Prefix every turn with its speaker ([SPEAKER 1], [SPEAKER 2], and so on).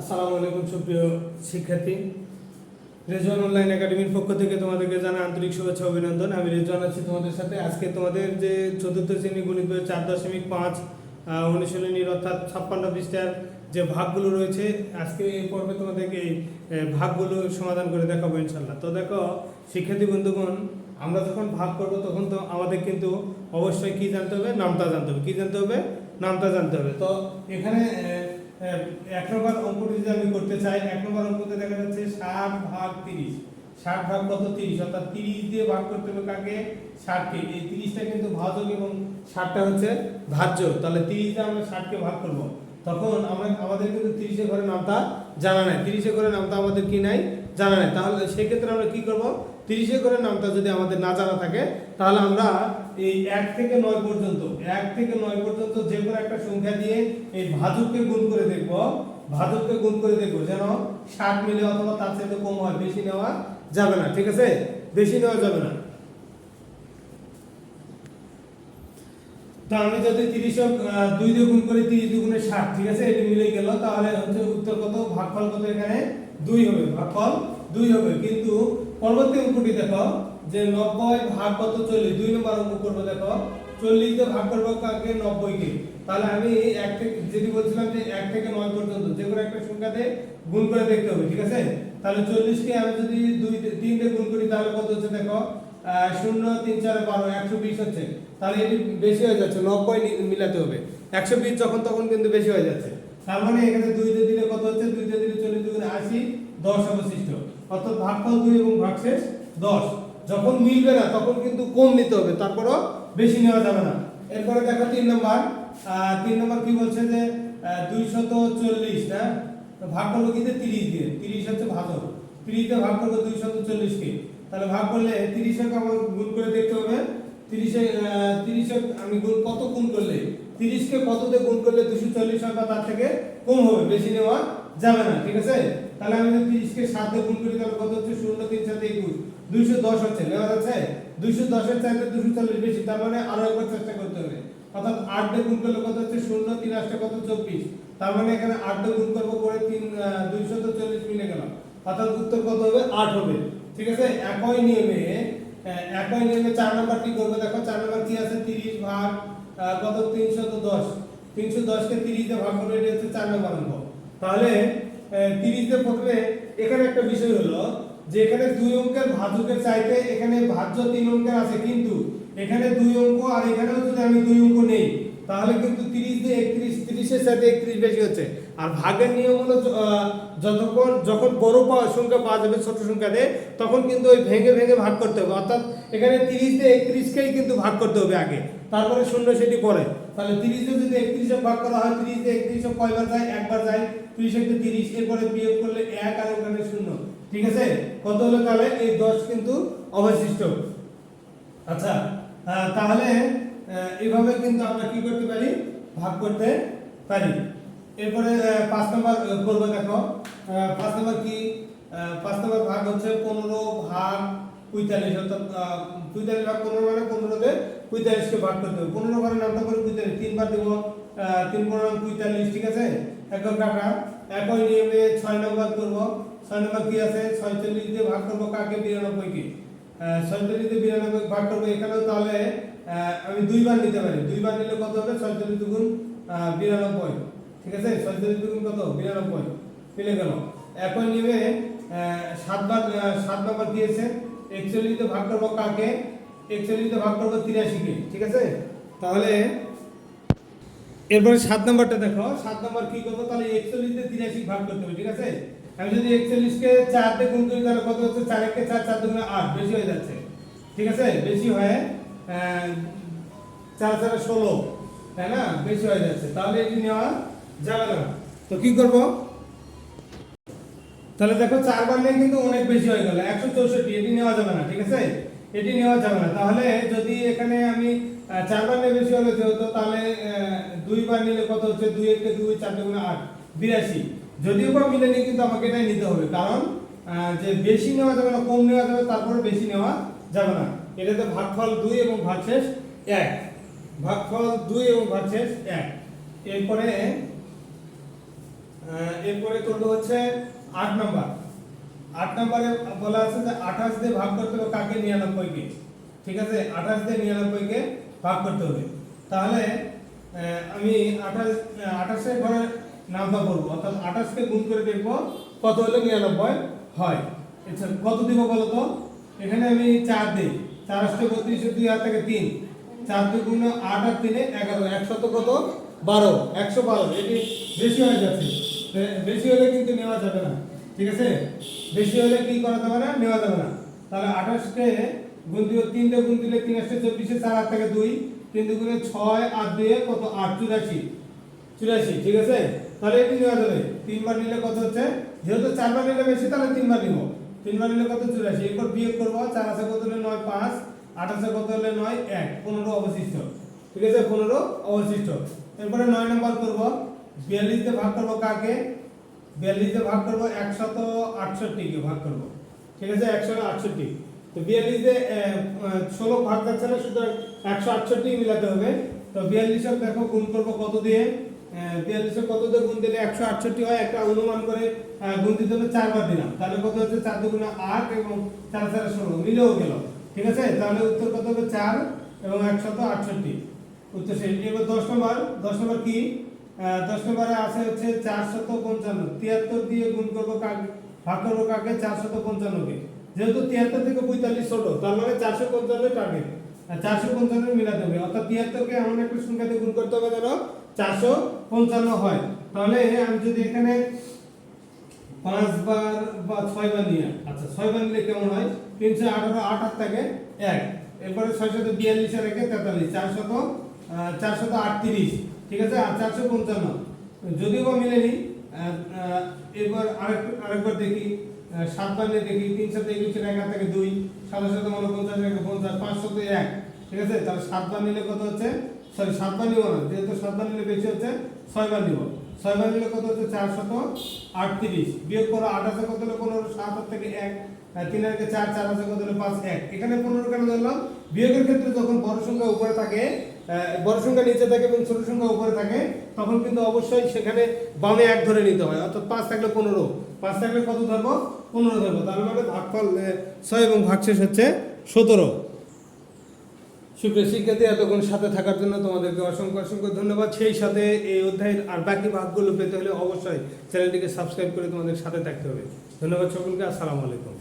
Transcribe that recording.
[SPEAKER 1] আসসালামু আলাইকুম সুপ্রিয় শিক্ষার্থী। রেজওয়ান অনলাইন একাডেমির পক্ষ থেকে তোমাদেরকে জানা আন্তরিক শুভেচ্ছা অভিনন্দন। আমি রেজওয়ান আছি তোমাদের সাথে। আজকে তোমাদের যে চতুর্থ শ্রেণি গণিত চার দশমিক পাঁচ অনুশীলনীর অর্থাৎ ছাপ্পান্ন পৃষ্ঠার যে ভাগগুলো রয়েছে, আজকে এই পর্বে তোমাদেরকে এই ভাগগুলো সমাধান করে দেখাবো ইনশাল্লাহ তো দেখো, শিক্ষার্থী বন্ধুগণ, আমরা যখন ভাগ করব তখন তো আমাদের কিন্তু অবশ্যই কি জানতে হবে? নামটা জানতে হবে। কি জানতে হবে? নামটা জানতে হবে। তো এখানে এক নম্বর অঙ্কটি যদি আমি করতে চাই, এক নম্বর অঙ্কতে দেখা যাচ্ছে ষাট ভাগ তিরিশ। ষাট ভাগ কত তিরিশ? অর্থাৎ তিরিশ দিয়ে ভাগ করতে হবে কাকে? ষাটকে। এই তিরিশটা কিন্তু ভাজক এবং ষাটটা হচ্ছে ভাজ্য তাহলে তিরিশ দিয়ে আমরা ষাটকে ভাগ করব। তখন আমরা, আমাদের কিন্তু তিরিশে ঘরে নামটা জানা নাই। তিরিশে ঘরে নামটা আমাদের কি নাই? জানা নাই। তাহলে সেক্ষেত্রে আমরা কি করব? তিরিশে ঘরে নামটা যদি আমাদের না জানা থাকে, তাহলে আমরা এই এক থেকে নয় পর্যন্ত, এক থেকে নয় পর্যন্ত যে কোনো একটা সংখ্যা দিয়ে এই ভাজককে গুণ করে দেখব। ভাজককে গুণ করে দেখব যেন ষাট মিলে অথবা তার চাইতে কম হয়, বেশি নেওয়া যাবে না, ঠিক আছে? বেশি নেওয়া যাবে না। আমি যদি তিরিশ দুই দিয়ে গুণ করি তিরিশ দুগুণে ষাট, ঠিক আছে? এটি মিলে গেল, তাহলে হচ্ছে উত্তর কত? ভাগফল কত এখানে? দুই হবে, ভাগফল দুই হবে। কিন্তু পরবর্তী অঙ্কটি দেখো, যে নব্বই ভাগ কত? চল্লিশ। দুই নম্বর অঙ্ক করব দেখো, চল্লিশ দিয়ে ভাগ করব কাকে? নব্বই কে তাহলে আমি এক থেকে যেটি বলছিলাম যে এক থেকে নয় পর্যন্ত যে কোনো একটা সংখ্যাতে গুণ করে দেখতে হবে, ঠিক আছে? তাহলে চল্লিশকে আমি যদি দুই তিন দিয়ে গুণ করি, তাহলে কত হচ্ছে দেখো? শূন্য, তিন, চার, বারো, একশো বিশ হচ্ছে। তাহলে এটি বেশি হয়ে যাচ্ছে, নব্বই মিলাতে হবে। একশো বিশ যখন তখন কিন্তু বেশি হয়ে যাচ্ছে। তার মানে এখানে দুই দিয়ে দিলে কত হচ্ছে? দুই দিয়ে দিলে চল্লিশ দুগুণে আশি, দশ অবশিষ্ট। অর্থাৎ ভাগফল দুই এবং ভাগশেষ দশ। যখন মিলবে না, তখন কিন্তু কম নিতে হবে, তারপরও বেশি নেওয়া যাবে না। এরপরে দেখো তিন নম্বর। তিন নম্বর কি বলছে যে দুইশত চল্লিশ না? ভাগ করব কিন্তু তিরিশ দিয়ে? তিরিশ হচ্ছে ভাজক। তিরিশ ভাগ করব দুইশত চল্লিশকে তাহলে ভাগ করলে তিরিশে আমার গুণ করে দেখতে হবে। তিরিশে তিরিশে আমি গুণ কত গুণ করলে? তিরিশকে কত দিয়ে গুণ করলে দুশো চল্লিশ হয় বা তার থেকে কম হবে, বেশি নেওয়া যাবে না, ঠিক আছে? তাহলে আমি যদি তিরিশকে সাত দিয়ে গুণ করি, তাহলে কত হচ্ছে? শূন্য, তিন সাথে একুশ। দুইশো দশ হচ্ছে, নেওয়া যাচ্ছে? দুইশো দশের চাইতে দুশো চল্লিশ বেশি, তার মানে আরও একবার চেষ্টা করতে হবে। অর্থাৎ আট দিয়ে গুণ করলে কত হচ্ছে? শূন্য, তিন আসতে কত? চব্বিশ। তার মানে এখানে আট দিয়ে গুণ করব করে তিন দুইশো তো চল্লিশ মিলে গেল অর্থাৎ উত্তর কত হবে? আট হবে। ঠিক আছে? একই নিয়মে একই নিয়মে চার নাম্বার কি করবে দেখো? চার নাম্বার কি আছে? তিরিশ ভাগ কত তিনশো তো দশ। তিনশো দশকে তিরিশ ভাগ করবে এটা হচ্ছে চার নম্বর অঙ্ক। তাহলে তিরিশে প্রথমে এখানে একটা বিষয় হলো যে এখানে দুই অঙ্কের ভাজকের চাইতে এখানে ভাজ্য তিন অঙ্কের আছে, কিন্তু এখানে দুই অঙ্ক আর এখানেও যদি আমি দুই অঙ্ক নেই, তাহলে কিন্তু তিরিশ দিয়ে একত্রিশ, তিরিশের সাথে একত্রিশ বেশি হচ্ছে। আর ভাগের নিয়ম হলো যতক্ষণ, যখন বড় পাওয়া সংখ্যা পাওয়া যাবে ছোট সংখ্যা দিয়ে, তখন কিন্তু ওই ভেঙে ভেঙে ভাগ করতে হবে। অর্থাৎ এখানে তিরিশ দিয়ে একত্রিশকেই কিন্তু ভাগ করতে হবে আগে। তারপরে শূন্য সেটি পরে তাহলে তিরিশে যদি একত্রিশে ভাগ করা হয় তিরিশে একত্রিশে কয়বার যায়? একবার যায়। তিরিশ একটু তিরিশ। এরপরে বিয়োগ করলে এক আর ওখানে শূন্য। ঠিক আছে? কত হলো তাহলে? এই দশ কিন্তু অবশিষ্ট। আচ্ছা তাহলে আহ, এইভাবে কিন্তু আমরা কি করতে পারি? ভাগ করতে পারি। এরপরে পাঁচ নম্বর করব দেখো। পাঁচ নম্বর কি? পাঁচ নম্বর ভাগ হচ্ছে পনেরো ভাগ পঁয়তাল্লিশ। অর্থাৎ পঁয়তাল্লিশ ভাগ পনেরো মানে পনেরোতে পঁয়তাল্লিশকে ভাগ করতে হবে পনেরো ঘরে নামটা করে পঁয়তাল্লিশ, তিনবার দেবো তিন পনেরো পঁয়তাল্লিশ, ঠিক আছে? একদম টাকা একই নিয়মে ছয় নম্বর করব। ছয় নম্বর কি আছে? ছয়চল্লিশ দিয়ে ভাগ করব কাকে? বিরানব্বইকে ছয়চল্লিশ দিয়ে বিরানব্বই ভাগ করব এখানেও তাহলে আমি দুইবার নিতে পারি। দুইবার নিলে কত হবে? ছয়চল্লিশ দুগুণ বিরানব্বই, ঠিক আছে? ছয়চল্লিশ দুগুণ কত? বিরানব্বই, মিলে গেল। একই নিয়মে সাতবার সাত নম্বর দিয়েছে একচল্লিশ ভাগ করব কাকে? একচল্লিশ দিয়ে ভাগ করব তিরাশিকে, ঠিক আছে? তাহলে এরপরে সাত নম্বরটা দেখো, সাত নম্বর কি করব? তাহলে একচল্লিশ দিয়ে তিরাশি ভাগ করতে হবে, ঠিক আছে? আমি যদি একচল্লিশ কে চার দিয়ে গুণ করি, তাহলে কত হচ্ছে? চার একে চার চার দুগুণে আট, বেশি হয়ে যাচ্ছে, ঠিক আছে? বেশি হয়ে চার চার ষোলো, তাই না? বেশি হয়ে যাচ্ছে। তাহলে এটি নেওয়া যাবে না। তো কি করব? তাহলে দেখো চারবার নিয়ে কিন্তু অনেক বেশি হয়ে গেল, একশো চৌষট্টি, এটি নেওয়া যাবে না, ঠিক আছে? এটি নেওয়া যাবে না তাহলে যদি এখানে আমি চারবার নিয়ে বেশি হলে যেহেতু তাহলে দুইবার নিলে কত হচ্ছে? দুই একে দুই, চার দুগুণে আট। বিরাশি। যদিও বা মিলে নিয়ে কিন্তু আমাকে এটাই নিতে হবে। কারণ যে বেশি নেওয়া যাবে না, কম নেওয়া যাবে, তারপরে বেশি নেওয়া যাবে না। এটাতে ভাগফল দুই এবং ভাগশেষ এক। ভাগফল দুই এবং ভাগশেষ এক। এরপরে এরপরে করব হচ্ছে আট নাম্বার। আট নম্বরে বলা আছে যে আঠাশ দিয়ে ভাগ করতে হবে কাকে নিরানব্বইকে। ঠিক আছে? আঠাশ দিয়ে নিরানব্বইকে ভাগ করতে হবে। তাহলে আমি আঠাশ, আঠাশের ঘরে নাম্বার করব অর্থাৎ আঠাশকে গুণ করে দেখব কত হলে নিরানব্বই হয়। আচ্ছা কত দিব বলো তো? এখানে আমি চার দিই। চার আসতে বত্রিশ দুই হাত থেকে তিন। চার দুই গুণ আট আর তিনে এগারো। একশত কত? বারো। একশো বারো। এটি বেশি হয়ে যাচ্ছে। বেশি হলে কিন্তু নেওয়া যাবে না। ঠিক আছে? বেশি হলে কি করা যাবে না, নেওয়া যাবে না। তাহলে আঠাশকে গুণ দিয়ে গুণ দিলে তিন আসতে চব্বিশে, চার আট থেকে দুই। তিন দুগুণে ছয় আর দুয়ে কত? আট, চুরাশি। চুরাশি, ঠিক আছে? তাহলে এটি নেওয়া যাবে। তিনবার নিলে কত হচ্ছে? যেহেতু চারবার নিলে বেশি, তাহলে তিনবার নিব। তিনবার নিলে কত? চুরাশি। এরপর বিয়োগ করব। চার আছে কত হলে নয়? পাঁচ। আট আছে কত হলে নয়? এক। পনেরো অবশিষ্ট। ঠিক আছে? পনেরো অবশিষ্ট। এরপরে নয় নম্বর করব। বিয়াল্লিশ দিয়ে ভাগ করব কাকে? বিয়াল্লিশ ভাগ করব, একশত আটষট্টিকে ভাগ করব। ঠিক আছে? একশো আটষট্টি। তো বিয়াল্লিশ ষোলো ভাগ যাচ্ছে না, সুতরাং একশো আটষট্টি মিলাতে হবে। তো বিয়াল্লিশের দেখো গুণ করব কত দিয়ে? বিয়াল্লিশে কত দিয়ে গুণ দিলে একশো আটষট্টি হয়? একটা অনুমান করে গুণ দিতে হবে চারবার দিলাম। তাহলে কত হচ্ছে? চার দুগুণে আট এবং চার চার ষোলো। মিলেও গেল। ঠিক আছে? তাহলে উত্তর কত হবে? চার এবং একশত আটষট্টি। উত্তর শেষ এবার দশ নম্বর। দশ নম্বর কি? দশ নম্বরে আছে হচ্ছে চারশত পঞ্চান্ন। তিয়াত্তর দিয়ে গুণ করব কাকে, ভাগ করব কাকে? চারশত পঞ্চান্নকে। যেহেতু তিয়াত্তর থেকে পঁয়তাল্লিশ ছোট তার মানে চারশো পঞ্চান্ন টার্গেট চারশো পঞ্চান্ন মিলাতে হবে। অর্থাৎ তিয়াত্তরকে এমন একটা সংখ্যা দিয়ে গুণ করতে হবে যেন চারশো পঞ্চান্ন হয়। তাহলে আমি যদি এখানে পাঁচবার বা ছয়বার নিয়ে আচ্ছা ছয়বার নিলে কেমন হয়? তিনশো আঠারো আঠাশ থেকে এক। এরপরে ছয়শত বিয়াল্লিশ একে তেতাল্লিশ, চারশত চারশত আটত্রিশ। ঠিক আছে? আর চারশো পঞ্চান্ন। যদিও বা মিলেনি এবার আরেক আরেকবার দেখি আহ, সাতবার নিয়ে দেখি তিনশত একুশের এক থেকে দুই সাতাশত উনপঞ্চাশ থেকে পঞ্চাশ পাঁচশত এক ঠিক আছে? তাহলে সাতবার নিলে কত হচ্ছে? সরি সাতবার নিব না যেহেতু সাতবার নিলে বেশি হচ্ছে ছয়বার নিব। ছয়বার নিলে কত হচ্ছে? চারশত আটত্রিশ। বিয়োগ করো আঠাশে কত হলো? পনেরো সাত থেকে এক তিন আগে চার চার আছে কত পাঁচ, এক। এখানে পনেরো কেন ধরলাম? বিয়োগের ক্ষেত্রে যখন বড় সংখ্যা উপরে থাকে বড় সংখ্যা নিচে থাকে এবং ছোট সংখ্যা উপরে থাকে, তখন কিন্তু অবশ্যই সেখানে বামে এক ধরে নিতে হয়। অর্থাৎ পাঁচ থাকলে পনেরো। পাঁচ থাকলে কত ধরবো? পনেরো ধরবো। তার মানে ভাগফল ছয় এবং ভাগশেষ হচ্ছে সতেরো। সুপ্রিয় শিক্ষার্থী, এতক্ষণ সাথে থাকার জন্য তোমাদেরকে অসংখ্য অসংখ্য ধন্যবাদ। সেই সাথে এই অধ্যায়ের আর বাকি ভাগগুলো পেতে হলে অবশ্যই চ্যানেলটিকে সাবস্ক্রাইব করে তোমাদের সাথে থাকতে হবে। ধন্যবাদ সকলকে। আসসালামু আলাইকুম।